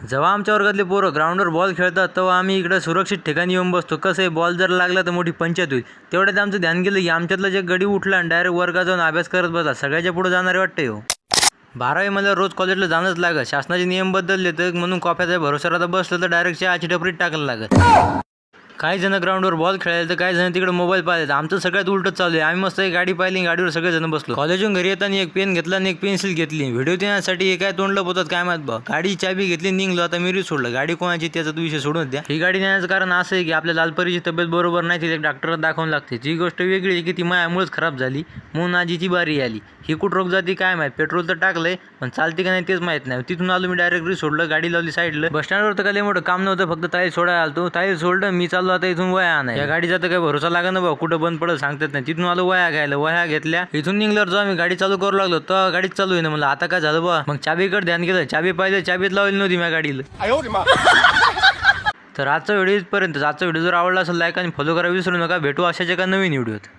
जेव्हा आमच्या वर्गातले पोरं ग्राउंडवर बॉल खेळतात तेव्हा आम्ही इकडं सुरक्षित ठिकाणी येऊन बसतो. कसं आहे बॉल जर लागला तर मोठी पंचायत होईल. तेवढ्यात आमचं ध्यान गेलं की आमच्यातलं जे गडी उठला आणि डायरेक्ट वर्गात जाऊन अभ्यास करत बसा सगळ्याच्या पुढे जाणारे वाटते हो. बारावी मला रोज कॉलेजला जाणंच लागत शासनाचे नियम बदलले तर म्हणून कॉफ्याचा भरोसा आता बसलं तर डायरेक्ट चहाची टपरीत टाकायला लागत काही जण ग्राउंडवर बॉल खेळायला तर काही जण तिकडे मोबाईल पाहिजे आमचं सगळ्यात उलटच चालू आहे. आम्ही मस्त एक गाडी पाहिली गाडीवर सगळेजण बसलो. कॉलेजून घरी येताना एक पेन घेतला आणि एक पेन्सिल घेतली. व्हिडिओ देण्यासाठी काय तोंडलं होतात काय माहीत बा गाडी चाबी घेतली निघलो. आता मिरी सोडलं. गाडी कोणाची त्याचा तू विषय सोडून द्या. ही गाडी नेण्याचं कारण असं आहे की आपल्या लालपरीची तब्येत बरोबर नाही तिथे डॉक्टरला दाखवून लागते. जी गोष्ट वेगळी आहे की ती मायामुळेच खराब झाली. म्हणून आजीची बारी आली. ही कुठं रोग जाती काय माहीत. पेट्रोल तर टाकलंय पण चालते का नाही तेच माहीत नाही. तिथून आलो मी डायरेक्ट सोडलं गाडी लावली साईडला बस स्टँडवर तर काही मोठं काम नव्हतं फक्त ताई सोडायला आलतो. ताई सोडलं मी चाललो आता इथून वया आणा या गाडीचा तर काही भरोसा लागा ना भाऊ. कुठं बंद पडत सांगतात नाही. तिथून आलो वया घ्यायला. वया घेतल्या. इथून निघल्यावर जेव्हा मी गाडी चालू करू लागलो. तर गाडीच चालू आहे ना मला आता काय झालं बा? मग चाबीकडे ध्यान केलं. चाबी पाहिजे चाबीत लावली नव्हती माझ्या गाडीला. तर आजचा व्हिडिओ इथपर्यंत. आजचा व्हिडिओ जर आवडला असेल लाईक आणि फॉलो करा. विसरू नका. भेटू अशाच एका नवीन व्हिडिओत.